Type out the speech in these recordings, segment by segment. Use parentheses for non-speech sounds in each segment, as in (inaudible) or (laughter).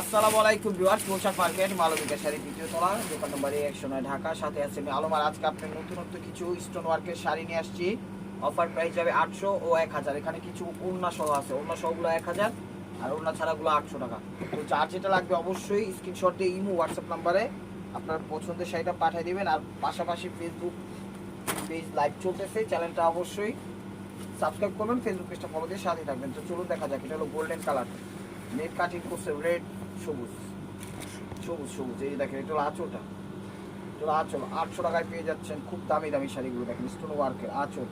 আসসালামু আলাইকুম ভিউয়ার্স পোশাক মার্কেট, মালবিকা শাড়ি দ্বিতীয় তলা, দোকান নম্বর একশো নয়, ঢাকা, সাথে আছে আমি আলমার আজকে আপনার নতুনত্ব কিছু স্টোন ওয়ার্কের শাড়ি নিয়ে আসছি। অফার প্রাইস যাবে আটশো ও এক হাজার। এখানে কিছু ওড়না সহ আছে। ওড়না সহগুলো এক হাজার, আর ওড়না ছাড়াগুলো আটশো টাকা। তো যার যেটা লাগবে অবশ্যই স্ক্রিনশট দিয়ে ইমো হোয়াটসঅ্যাপ নাম্বারে আপনার পছন্দের শাড়িটা পাঠিয়ে দিবেন। আর পাশাপাশি ফেসবুক পেজ লাইভ চলতেছে। চ্যানেলটা অবশ্যই সাবস্ক্রাইব করবেন ফেসবুক পেজটা ফলো দিয়ে সাথে থাকবেন। তো চলুন দেখা যাক, এটা হলো গোল্ডেন কালার নেট কাটিং করছে রেড সবুজ সবুজ সবুজ। এই দেখেন, এটা হলো আঁচলটা। এটা হলো আঁচল। আটশো টাকায় পেয়ে যাচ্ছেন খুব দামি দামি শাড়িগুলো। দেখেন স্টোন ওয়ার্কের আঁচল।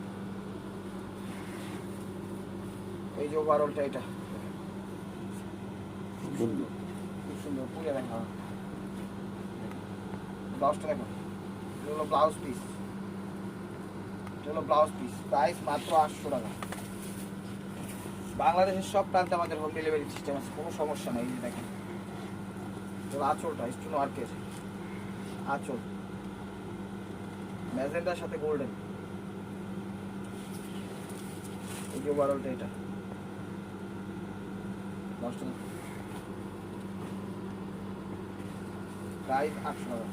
এই যে ওভারঅলটা এটা। খুব সুন্দর সুন্দর দেখা ব্লাউজটা দেখো। এটা হলো ব্লাউজ পিস এটা হলো ব্লাউজ পিস প্রাইস মাত্র আটশো টাকা। বাংলাদেশের সব প্রান্তে আমাদের হোম ডেলিভারি সিস্টেম আছে। কোনো সমস্যা নেই দেখেন। আঁচলটা স্টোন ওয়ার্কের আঁচল ম্যাজেন্ডার সাথে গোল্ডেন এই যে ওভারঅলটা এটা। নষ্ট প্রাইস আটশো টাকা।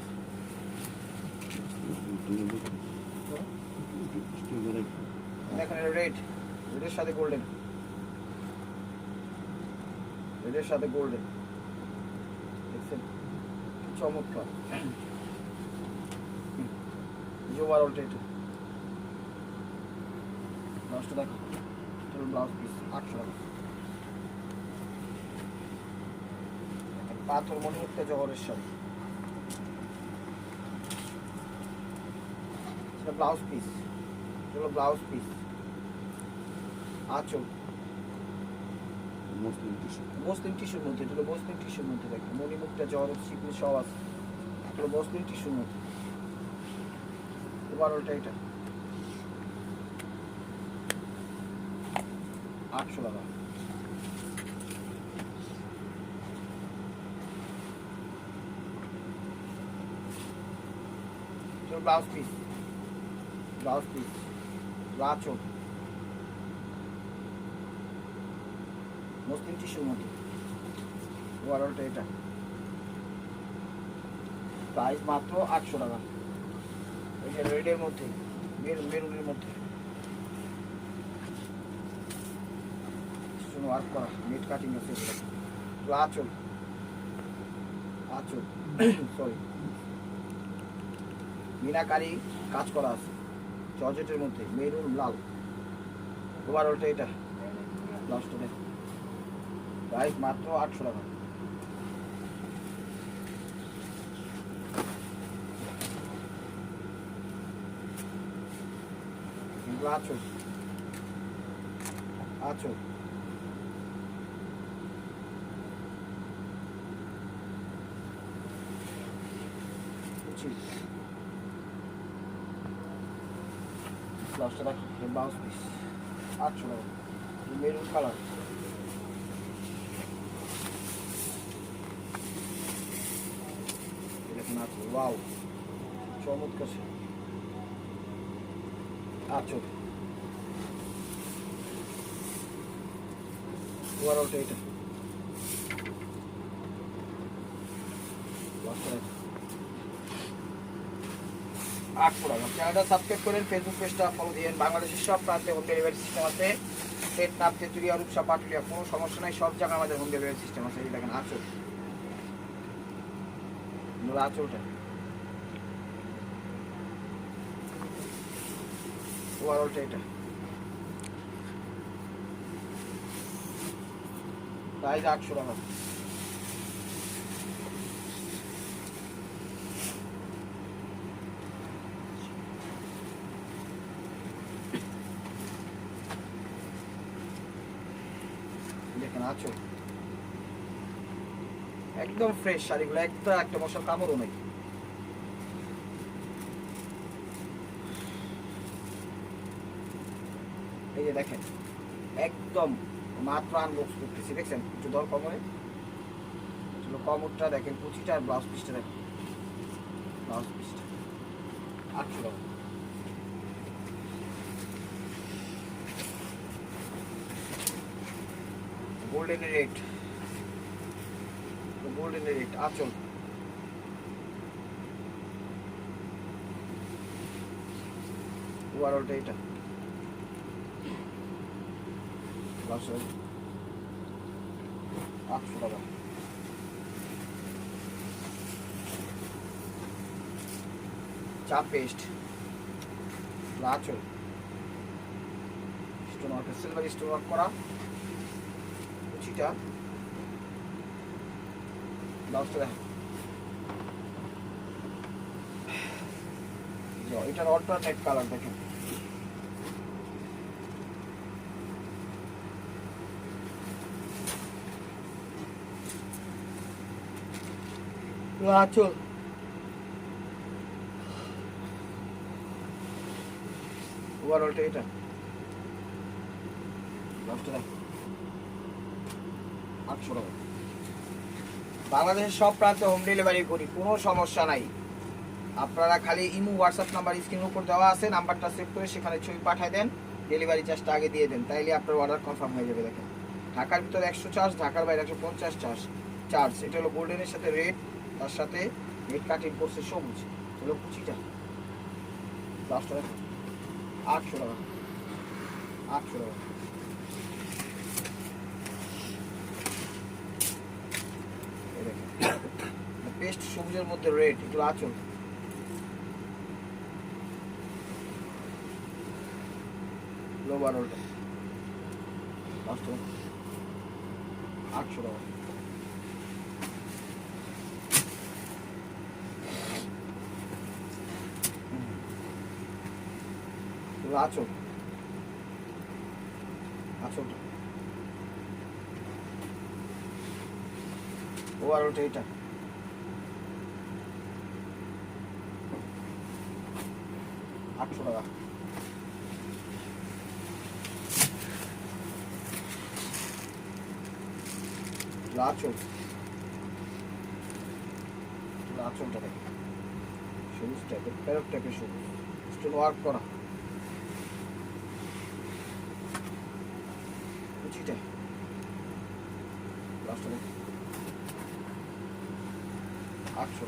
দেখেন, এটা রেড রেডের সাথে গোল্ডেন রেডের সাথে গোল্ডেন দেখছেন? চমৎকার। যে ওভারঅলটা এটা দেখো। এটা ব্লাউজ পিস আটশো টাকা। পাথর মনে হচ্ছে জহরের সাথে এটা ব্লাউজ পিস এটা ব্লাউজ পিস আচল। মসলিন টিস্যুর মধ্যে এটা হলো মসলিন টিস্যুর মধ্যে দেখেন মণিমুখটা জ্বর সিকুল সব আছে এটা হলো মসলিন টিস্যুর মধ্যে ওভারঅলটা এটা। আটশো টাকা। ব্লাউজ পিস ব্লাউজ পিস রাচক মসলিন টিস্যুর মধ্যে। ওভারঅলটা এটা। প্রাইস মাত্র আটশো টাকা। এই যে রেডের মধ্যে মেরুন মেরুনের মধ্যে। ওয়ার্ক করা নেট কাটিং আছে আঁচল। আঁচল। (coughs) সরি মিনাকারি কাজ করা আছে। জর্জেটের মধ্যে মেরুন লাল। ওভারঅলটা এটা। লাস্টটা প্রাইস মাত্র আটশো টাকা। এগুলো আছো? আছো? ব্লাউজটা দেখো ব্লাউজ পিস আটশো টাকা। মেরুন কালার দেখুন আছে ওয়াও চমৎকার সে আছো ওভারঅলটা এটা। চ্যানেলটা সাবস্ক্রাইব করেন ফেসবুক বাংলাদেশের সব প্রান্তে আছে। কোনো সমস্যা নাই, সব জায়গায় আমাদের সিস্টেম আছে। এই আচল। ওভারঅলটা এটা। প্রাইস আটশো টাকা। আছো? একদম ফ্রেশ শাড়িগুলো একটা একটা মশার কামড়ও নেই। এই যে দেখেন, একদম মাত্র আনবক্স করতেছি, দেখছেন? একটু দর কমরে কমরটা দেখেন কুচিটা আর ব্লাউজ পিসটা দেখেন। ব্লাউজ পিসটা আটশো গোল্ডেন রেট গোল্ডেন রেড আচল। ওভারঅলটা এটা। বাসন আটশো টাকা। চা পেস্ট। আচল স্টোন ওয়ার্ক সিলভার করা। কুচিটা। ব্লাউজটা দেখো। এটার অল্টারনেট কালার দেখেন। আচল ওভারঅলটা এটা বাংলাদেশের সব প্রান্তে হোম ডেলিভারি করি, কোনো সমস্যা নাই। আপনারা খালি ইমু হোয়াটসঅ্যাপ নাম্বার স্ক্রিনের উপর দেওয়া আছে, নাম্বারটা সেভ করে সেখানে ছবি পাঠিয়ে দেন ডেলিভারি চার্জটা আগে দিয়ে দেন, তাইলে আপনার অর্ডার কনফার্ম হয়ে যাবে, দেখেন। ঢাকার ভিতরে একশো চার্জ ঢাকার বাইরে একশো পঞ্চাশ চার্জ চার্জ এটা হলো গোল্ডেনের সাথে রেড তার সাথে রেড কাটিং করছে সবুজ হলো কুচিটা। দশটা আটশো টাকা। আটশো টাকা। পেস্ট (coughs) সবুজের মধ্যে রেড এগুলো আচল। লো বারোটা আটশো টাকা এগুলো আচল। আচলটা ওভারঅলটা এটা। আটশো টাকা। লাচল লাচলটা দেখ। সবুজ টাইপের প্যারট টাইপের সবুজ। স্টোন ওয়ার্ক করা। লাস্টটা দেখ আটশো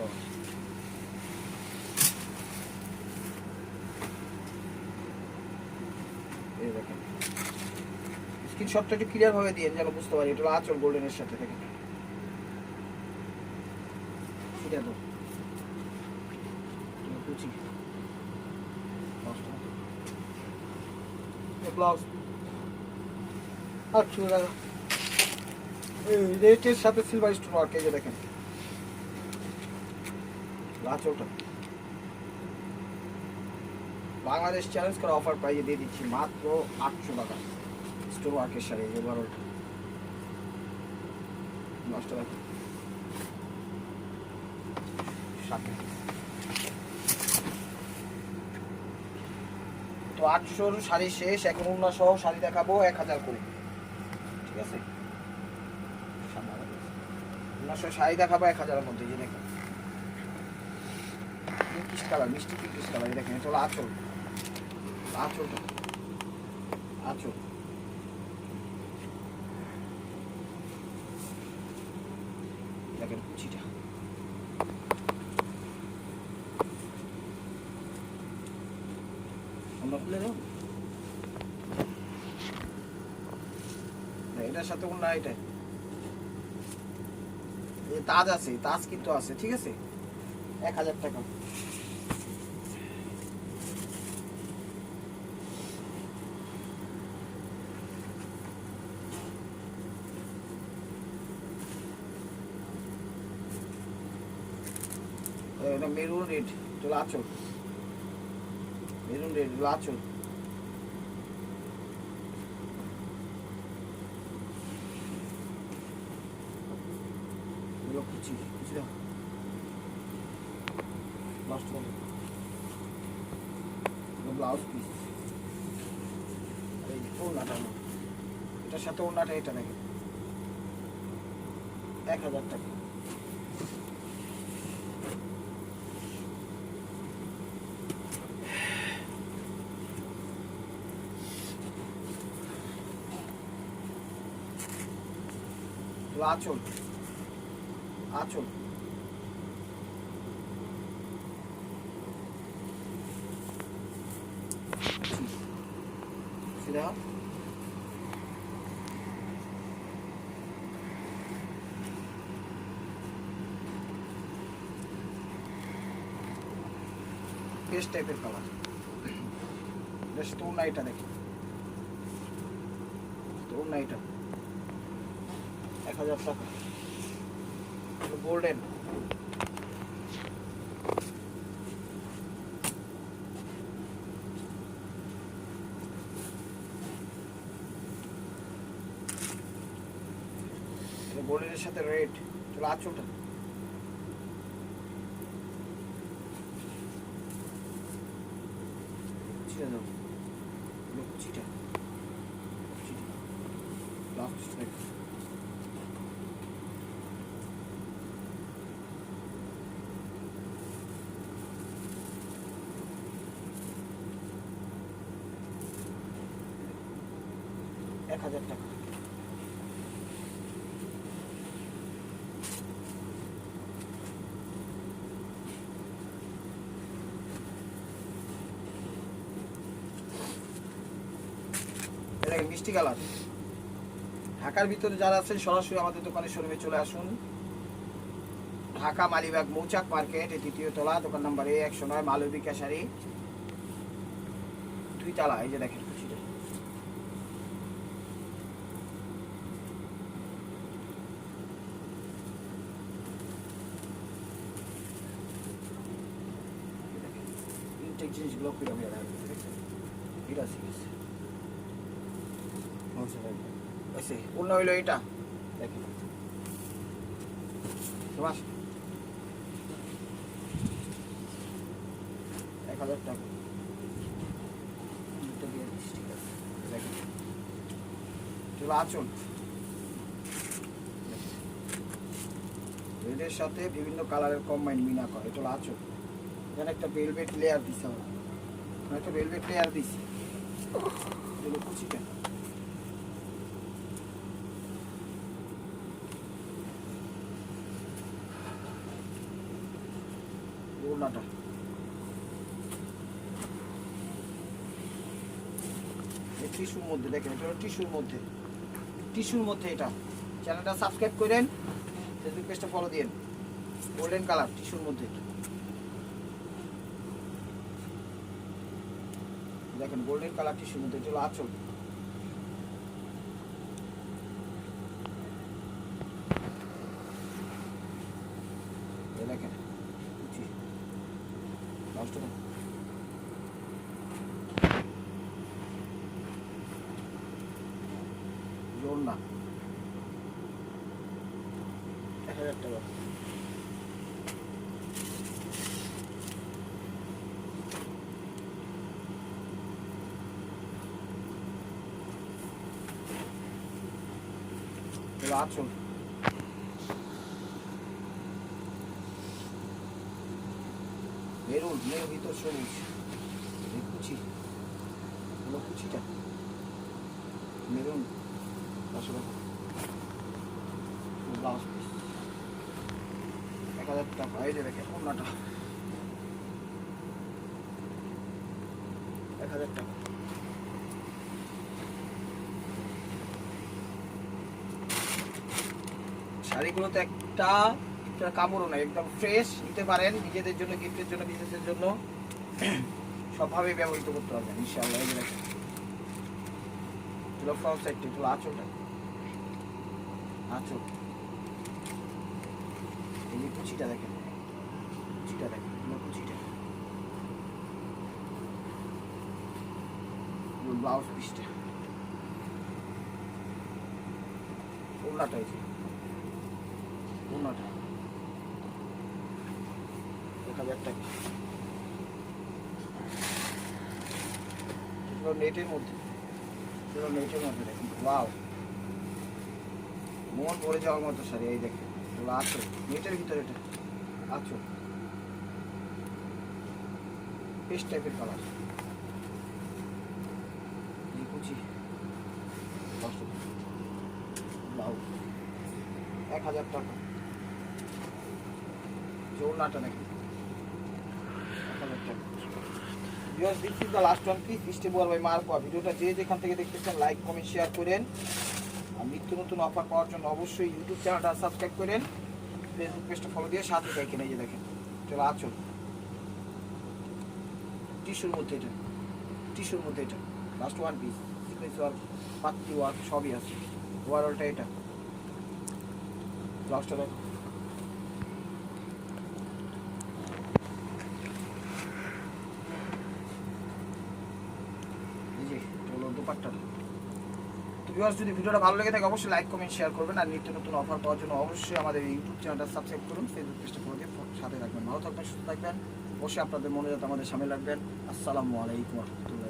একটু ক্লিয়ার ভাবে দিন, যেন বুঝতে পারি। এটা আচল গোল্ডেনের সাথে দেখেন। এটা কুচি ব্লাউজ আটশো টাকা সাথে সিলভার স্টোন ওয়ার্ক এই যে দেখেন লাচলটা বাংলাদেশ চ্যালেঞ্জ করা অফার প্রাইজে দিয়ে দিচ্ছি মাত্র আটশো টাকা। স্টোর ওয়ার্কের সাথে এই বারোটা নষ্ট রাখো তো আটশোর শাড়ি শেষ, এখন অন্য শাড়ি দেখাবো, এক হাজার করে। ঠিক আছে? নশো শাড়ি দেখাবো এক হাজারের মধ্যে যে দেখেন। পিঙ্কিশ কালার, মিষ্টি কিস কালার দেখেন, এটা হলো আচল। আচল আঁচল দেখেন কুচিটা আমরা খুলে দেব না, এটার সাথে অন্য এটা এই তাজ আছে, তাজ কিন্তু আছে, ঠিক আছে? এক হাজার টাকা। এটা মেরুন রেড তো লাচল মেরুন রেড এগুলো কুচি কুচি লাস্ট ওয়ান ব্লাউজ পিস এই ওড়নাটা। এটার সাথে ওড়নাটা এটা দেখে এক হাজার টাকা আঁচল আঁচল সিধা পেস্ট টাইপের কালার বেশ তোর নাইটা দেখি তোর নাইটা এক হাজার টাকা গোল্ডেন গোল্ডেনের সাথে রেড চলো আঁচলটা কুচিটা দাও কুচিটা কুচিটা লাস্ট হাজার টাকা। মিষ্টি কালার। ঢাকার ভিতরে যারা আছেন, সরাসরি আমাদের দোকানে শোরুমে চলে আসুন। ঢাকা মালিবাগ মৌচাক মার্কেট দ্বিতীয় তলা, দোকান নাম্বার এ একশো নয় মালবিকা দুই তালা, এই যে দেখেন। কুচিটা ইনটেক জিনিসগুলো খুলে আমি এটা আছে এসে অন্য এটা সুভাষ এক হাজার টাকা। দিচ্ছি, আছে। চলো সাথে বিভিন্ন কালারের কম্বাইন মিনা করে। চলো আচল এখানে একটা ভেলভেট লেয়ার দিছে আমরা একটা টিস্যুর মধ্যে এটা টিস্যুর মধ্যে। টিস্যুর মধ্যে এটা। চ্যানেলটা সাবস্ক্রাইব করেন ফেসবুক পেজটা ফলো দিন গোল্ডেন কালার টিস্যুর মধ্যে। দেখেন গোল্ডেন কালার টিস্যুর মধ্যে চলো আচল দেখেন নষ্ট না। জোর না এক হাজার টাকা এগুলো আচল মেরুন মেরুন ভিতর সবুজ কুচি হলো কুচিটা মেরুন টাকা ব্লাউজ পিস এক হাজার টাকা এই যে অন্যটা এক হাজার টাকা শাড়িগুলোতে একটা একটা কাপড়ও নাই, একদম ফ্রেশ নিতে পারেন, নিজেদের জন্য গিফটের জন্য বিজনেসের জন্য। সবভাবে ব্যবহৃত করতে পারবেন ইনশাআল্লাহ, এগুলো এগুলো দেখেন। দেখেন, এগুলো ব্লাউজ পিসটা ওড়নাটা এক হাজার টাকা নেটের মধ্যে। এগুলো নেটের মধ্যে দেখুন মন ভরে যাওয়ার মতো শাড়ি, এই দেখেন এগুলো আছো। নেটের ভিতরে আছো। বেশ টাইপের কালার কুচি ব্লাউজ এক হাজার টাকা। ওড়নাটা নাকি? Viewers this last one piece stable by ভিডিওটা যে যেখান থেকে দেখতেছেন লাইক কমেন্ট শেয়ার করেন। আর নিত্য নতুন অফার পাওয়ার জন্য অবশ্যই ইউটিউব চ্যানেলটা সাবস্ক্রাইব করেন। ফেসবুক পেজটা ফলো দিয়ে সাথে দেখেন এই দেখেন। চলো আচল টিস্যুর মধ্যে এটা। টিস্যুর মধ্যে এটা। Last one piece sequence work পাত্তি work সবই আছে। ওভারঅলটা এটা। লাস্টটা দেখো এই যে চলো দুপাট্টা তো ভিউয়ার্স যদি ভিডিওটা ভালো লেগে থাকে, অবশ্যই লাইক কমেন্ট শেয়ার করবেন। আর নিত্য নতুন অফার পাওয়ার জন্য অবশ্যই আমাদের ইউটিউব চ্যানেলটা সাবস্ক্রাইব করুন। ফেসবুক পেজটা করে দিয়ে সাথে রাখবেন ভালো থাকবেন, সুস্থ থাকবেন। অবশ্যই আপনাদের মনে যাতে আমাদের সামনে রাখবেন। আসসালামু আলাইকুম রহমতুল্লাহ।